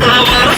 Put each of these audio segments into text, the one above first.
Oh,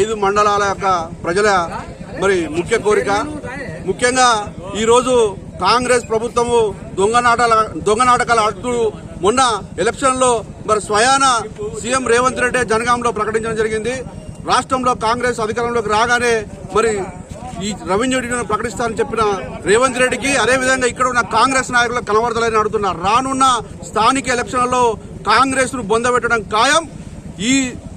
ఐదు మండలాల యొక్క ప్రజల మరి ముఖ్య కోరిక. ముఖ్యంగా ఈరోజు కాంగ్రెస్ ప్రభుత్వము దొంగ దొంగనాటకాలు దొంగ నాటకాలు ఆడుతూ మొన్న ఎలక్షన్లో మరి స్వయాన సీఎం రేవంత్ రెడ్డి జనగాంలో ప్రకటించడం జరిగింది. రాష్ట్రంలో కాంగ్రెస్ అధికారంలోకి రాగానే మరి ఈ రెవెన్యూ డివిజన్ ప్రకటిస్తానని చెప్పిన రేవంత్ రెడ్డికి అదేవిధంగా ఇక్కడ ఉన్న కాంగ్రెస్ నాయకులు కనబడతలేని అడుగుతున్నారు రానున్న స్థానిక ఎలక్షన్లలో కాంగ్రెస్ను బొందబెట్టడం ఖాయం. ఈ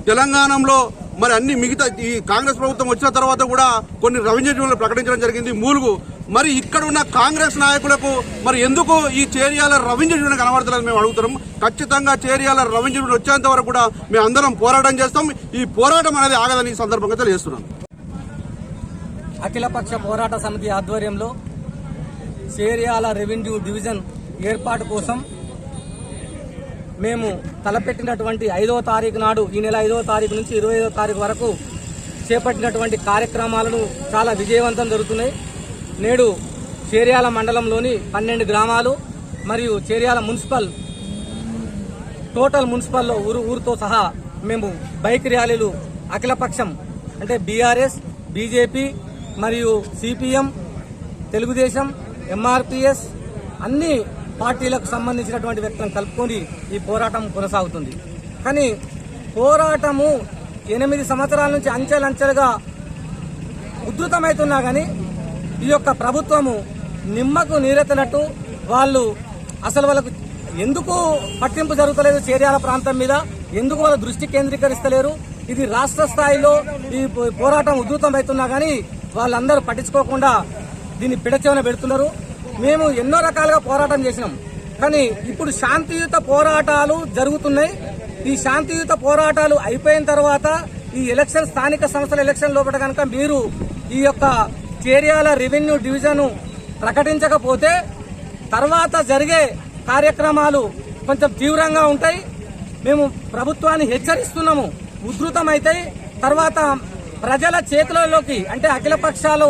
తెలంగాణలో మరి అన్ని మిగతా ఈ కాంగ్రెస్ ప్రభుత్వం వచ్చిన తర్వాత కూడా కొన్ని రెవెన్యూ ప్రకటించడం జరిగింది మూలుగు. మరి ఇక్కడ ఉన్న కాంగ్రెస్ నాయకులకు మరి ఎందుకు ఈ చేరియాల రెవెన్యూ డివిజన్ కనబడతలేదు మేము అడుగుతున్నాం. ఖచ్చితంగా చేరియాల రెవెన్యూ డివిజన్ వచ్చేంత వరకు కూడా మేము అందరం పోరాటం చేస్తాం. ఈ పోరాటం అనేది ఆగదని ఈ సందర్భంగా తెలియజేస్తున్నాం. అఖిలపక్ష పోరాట సమితి ఆధ్వర్యంలో చేరియాల రెవెన్యూ డివిజన్ ఏర్పాటు కోసం మేము తలపెట్టినటువంటి ఐదవ తారీఖు నాడు ఈ నెల ఐదవ తారీఖు నుంచి ఇరవై ఐదవ తారీఖు వరకు చేపట్టినటువంటి కార్యక్రమాలను చాలా విజయవంతం జరుగుతున్నాయి. నేడు చేరియాల మండలంలోని పన్నెండు గ్రామాలు మరియు చేరియాల మున్సిపల్ టోటల్ మున్సిపల్లో ఊరు ఊరుతో సహా మేము బైక్ ర్యాలీలు అఖిలపక్షం అంటే బీఆర్ఎస్ బీజేపీ మరియు సిపిఎం తెలుగుదేశం ఎంఆర్పిఎస్ అన్ని పార్టీలకు సంబంధించినటువంటి వ్యక్తులను కలుపుకొని ఈ పోరాటం కొనసాగుతుంది. కానీ పోరాటము ఎనిమిది సంవత్సరాల నుంచి అంచెలంచెలుగా ఉధృతమవుతున్నా కానీ ఈ యొక్క ప్రభుత్వము నిమ్మకు నీరెత్తినట్టు వాళ్ళు అసలు వాళ్ళకు ఎందుకు పట్టింపు జరుగుతలేదు చేర్యాల ప్రాంతం మీద? ఎందుకు వాళ్ళ దృష్టి కేంద్రీకరిస్తలేరు? ఇది రాష్ట్ర స్థాయిలో ఈ పోరాటం ఉధృతం అవుతున్నా కానీ వాళ్ళందరూ పట్టించుకోకుండా దీన్ని పిడచేవన పెడుతున్నారు. మేము ఎన్నో రకాలుగా పోరాటం చేసినాం. కానీ ఇప్పుడు శాంతియుత పోరాటాలు జరుగుతున్నాయి. ఈ శాంతియుత పోరాటాలు అయిపోయిన తర్వాత ఈ ఎలక్షన్ స్థానిక సంస్థల ఎలక్షన్ లోపల కనుక మీరు ఈ యొక్క చేరియాల రెవెన్యూ డివిజన్ ప్రకటించకపోతే తర్వాత జరిగే కార్యక్రమాలు కొంచెం తీవ్రంగా ఉంటాయి. మేము ప్రభుత్వాన్ని హెచ్చరిస్తున్నాము. ఉధృతమైతాయి. తర్వాత ప్రజల చేతులలోకి అంటే అఖిల పక్షాలు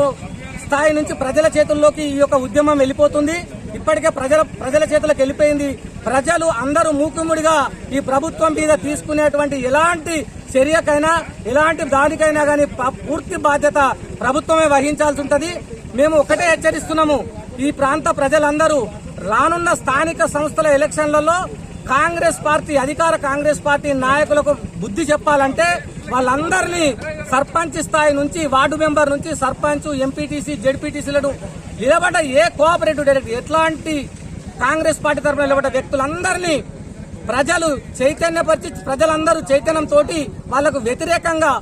స్థాయి నుంచి ప్రజల చేతుల్లోకి ఈ యొక్క ఉద్యమం వెళ్ళిపోతుంది. ఇప్పటికే ప్రజల ప్రజల చేతులకు వెళ్ళిపోయింది. ప్రజలు అందరూ మూకుముడిగా ఈ ప్రభుత్వం మీద తీసుకునేటువంటి ఎలాంటి చర్యకైనా ఎలాంటి దానికైనా కానీ పూర్తి బాధ్యత ప్రభుత్వమే వహించాల్సి ఉంటుంది. మేము ఒకటే హెచ్చరిస్తున్నాము. ఈ ప్రాంత ప్రజలందరూ రానున్న స్థానిక సంస్థల ఎలక్షన్లలో కాంగ్రెస్ పార్టీ అధికార కాంగ్రెస్ పార్టీ నాయకులకు బుద్ధి చెప్పాలంటే వాళ్ళందరినీ సర్పంచ్ స్థాయి నుంచి వార్డు మెంబర్ నుంచి సర్పంచ్ ఎంపీటీసీ జెడ్పీటీసీలను నిలబడ్డ ఏ కోఆపరేటివ్ డైరెక్టర్ ఎట్లాంటి కాంగ్రెస్ పార్టీ తరఫున నిలబడ్డ వ్యక్తులందరినీ ప్రజలు చైతన్యపరిచి ప్రజలందరూ చైతన్యంతో వాళ్ళకు వ్యతిరేకంగా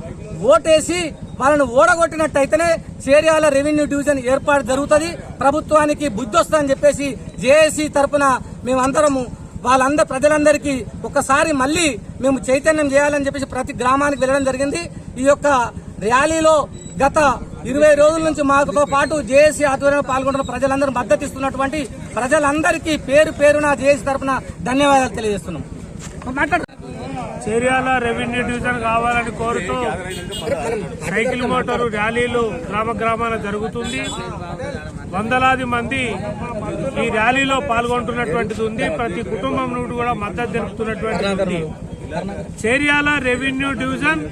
ఓటేసి వాళ్ళను ఓడగొట్టినట్టయితేనే చేర్యాల రెవెన్యూ డివిజన్ ఏర్పాటు జరుగుతుంది. ప్రభుత్వానికి బుద్ధి వస్తుందని చెప్పేసి జేఏసీ తరపున మేమందరము వాళ్ళందరూ ప్రజలందరికీ ఒకసారి మళ్ళీ మేము చైతన్యం చేయాలని చెప్పేసి ప్రతి గ్రామానికి వెళ్ళడం జరిగింది. ఈ యొక్క ర్యాలీలో గత ఇరవై రోజుల నుంచి మాతో పాటు జేఏసీ ఆధ్వర్యంలో పాల్గొంటున్న ప్రజలందరూ మద్దతు ఇస్తున్నటువంటి ప్రజలందరికీ పేరు పేరున జేఏసీ తరఫున ధన్యవాదాలు తెలియజేస్తున్నాం. మాట్లాడు. చేర్యాల రెవెన్యూ డివిజన్ కావాలని కోరుతూ సైకిల్ మోటారు ర్యాలీలు గ్రామ గ్రామాన జరుగుతుంది. వందలాది మంది ఈ ర్యాలీలో పాల్గొంటున్నటువంటిది ఉంది. ప్రతి కుటుంబం నుండి కూడా మద్దతు తెలుపుతున్నటువంటిది ఉంది. చేర్యాల రెవెన్యూ డివిజన్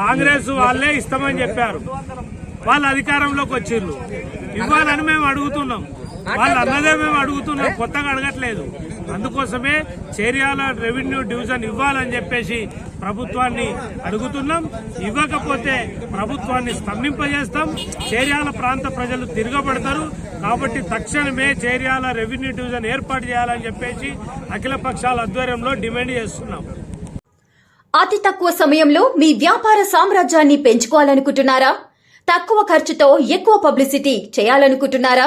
కాంగ్రెస్ వాళ్ళే ఇస్తామని చెప్పారు. వాళ్ళు అధికారంలోకి వచ్చిర్రు. ఇవ్వాలని మేము అడుగుతున్నాం. వాళ్ళు అన్నదే మేము అడుగుతున్నాం. కొత్తగా అడగట్లేదు. అందుకోసమే చేర్యాల రెవెన్యూ డివిజన్ ఇవ్వాలని చెప్పేసి ప్రభుత్వాన్ని అడుగుతున్నాం. ఇవ్వకపోతే ప్రభుత్వాన్ని స్తంభింపజేస్తాం. చేర్యాల ప్రాంత ప్రజలు తిరగబడతారు. కాబట్టి తక్షణమే చేర్యాల రెవెన్యూ డివిజన్ ఏర్పాటు చేయాలని చెప్పేసి అఖిల పక్షాల ఆధ్వర్యంలో డిమాండ్ చేస్తున్నాం. అతి తక్కువ సమయంలో మీ వ్యాపార సామ్రాజ్యాన్ని పెంచుకోవాలనుకుంటున్నారా? తక్కువ ఖర్చుతో ఎక్కువ పబ్లిసిటీ చేయాలనుకుంటున్నారా?